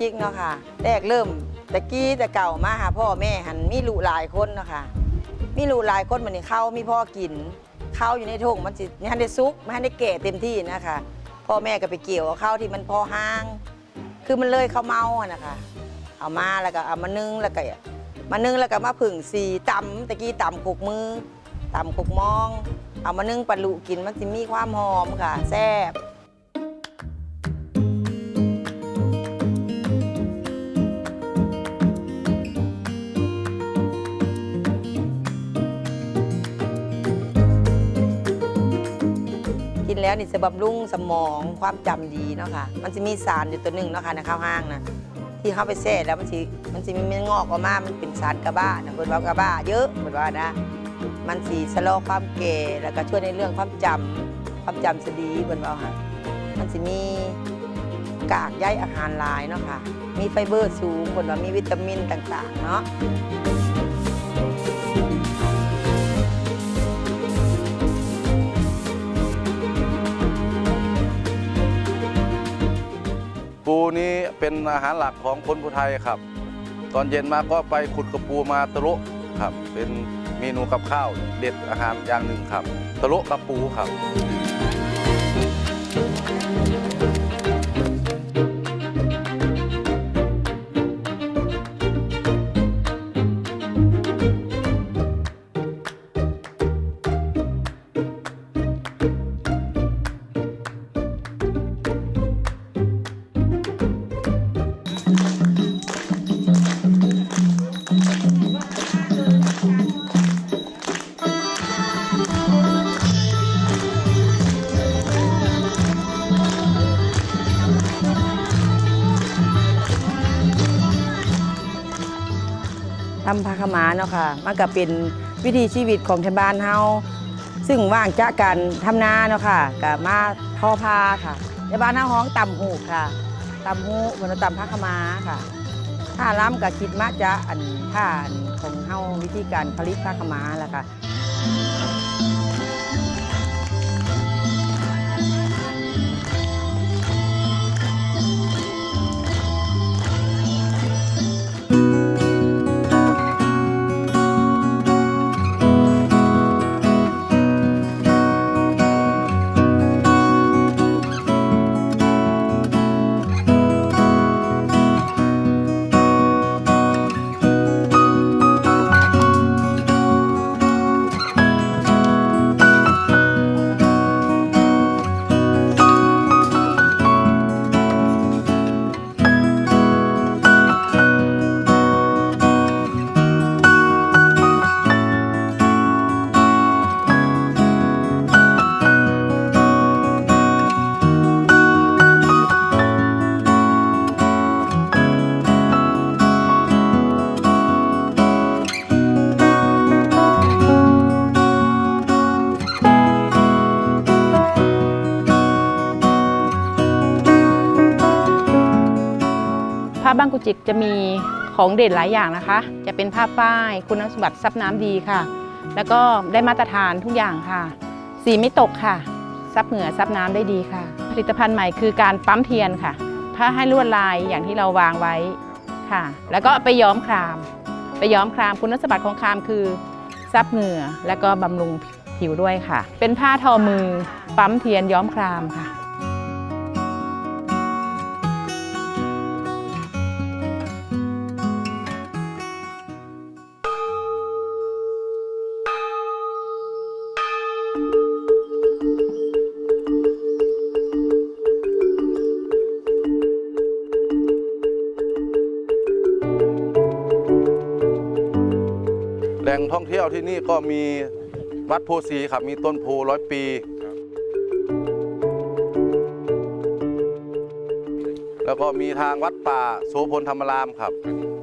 จิกเนาะค่ะแรกเริ่มตะกี้แต่เก่ามาหาพ่อแม่หันมีลูกหลายคนเนาะค่ะมีลูกหลายคนมันนี่ข้าวมีพ่อกินข้าวอยู่ในถุงมันสิไม่ทันได้ซุกไม่ทันได้แก่เต็มที่นะคะพ่อแม่ก็ไปเกี่ยวเข้าวที่มันพอห้าง คือมันเลยข้าวเมาอะนะคะเอามาแล้วก็เอามานึ่งแล้วก็มานึ่งแล้วก็มาผึ่งสีตำตะกี้ตำขกมือตำขกมอง เอามานึ่งปลาลุกินมันจะมีความหอมค่ะแซ่บ แล้วนี่จะบำรุงสมองความจำดีเนาะค่ะ มันจะมีสารอยู่ตัวหนึ่งเนาะค่ะในข้าวห้างนะที่เข้าไปแช่แล้วมันจะมันจะมีเม็ดงอกออกมา มันเป็นสารกระบ้านะเปิดว่ากระบ้า เยอะเปิดว่านะ มันสีชะลอความแก่แล้วก็ช่วยในเรื่องความจำความจำจะดีเปิดว่าค่ะ มันจะมีกากใยอาหารหลายเนาะค่ะ มีไฟเบอร์สูงเปิดว่ามีวิตามินต่างๆเนาะ นี้เป็นอาหารหลักของคนภูไทยครับ ตอนเย็นมาก็ไปขุดกระปูมาตะลุครับ เป็นเมนูกับข้าวเด็ดอาหารอย่างหนึ่งครับตะลุกระปูครับ ทำผ้าขมาเนาะค่ะมันก็เป็นวิถีชีวิตของชาวบ้านเฮาซึ่งว่างจากการทำนาเนาะค่ะกับมาทอผ้าค่ะชาวบ้านเฮาฮ้องตำหูค่ะตำหูเหมือนตำผ้าขมาค่ะถ้าล้ำกับคิดมาจะอันท่าอันของเฮาวิธีการผลิตผ้าขมาแหละค่ะ ผ้าบ้านกุจิกจะมีของเด่นหลายอย่างนะคะ จะเป็นผ้าฝ้าย คุณสมบัติซับน้ำดีค่ะ แล้วก็ได้มาตรฐานทุกอย่างค่ะ สีไม่ตกค่ะ ซับเหงื่อซับน้ำได้ดีค่ะ ผลิตภัณฑ์ใหม่คือการปั๊มเทียนค่ะ ผ้าให้ลวดลายอย่างที่เราวางไว้ค่ะ แล้วก็ไปย้อมคราม ไปย้อมครามคุณสมบัติของครามคือซับเหงื่อแล้วก็บำรุงผิวด้วยค่ะ เป็นผ้าทอมือปั๊มเทียนย้อมครามค่ะ ล่งท่องเที่ยวที่นี่ก็มีวัดโพสีครับมีต้นโพร้อยปี แล้วก็มีทางวัดป่าโสพลธรรมรามครับ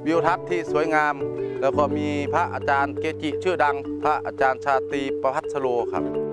วิวทัศน์ที่สวยงาม แล้วก็มีพระอาจารย์เกจิชื่อดัง พระอาจารย์ชาตรีประพัสโลครับ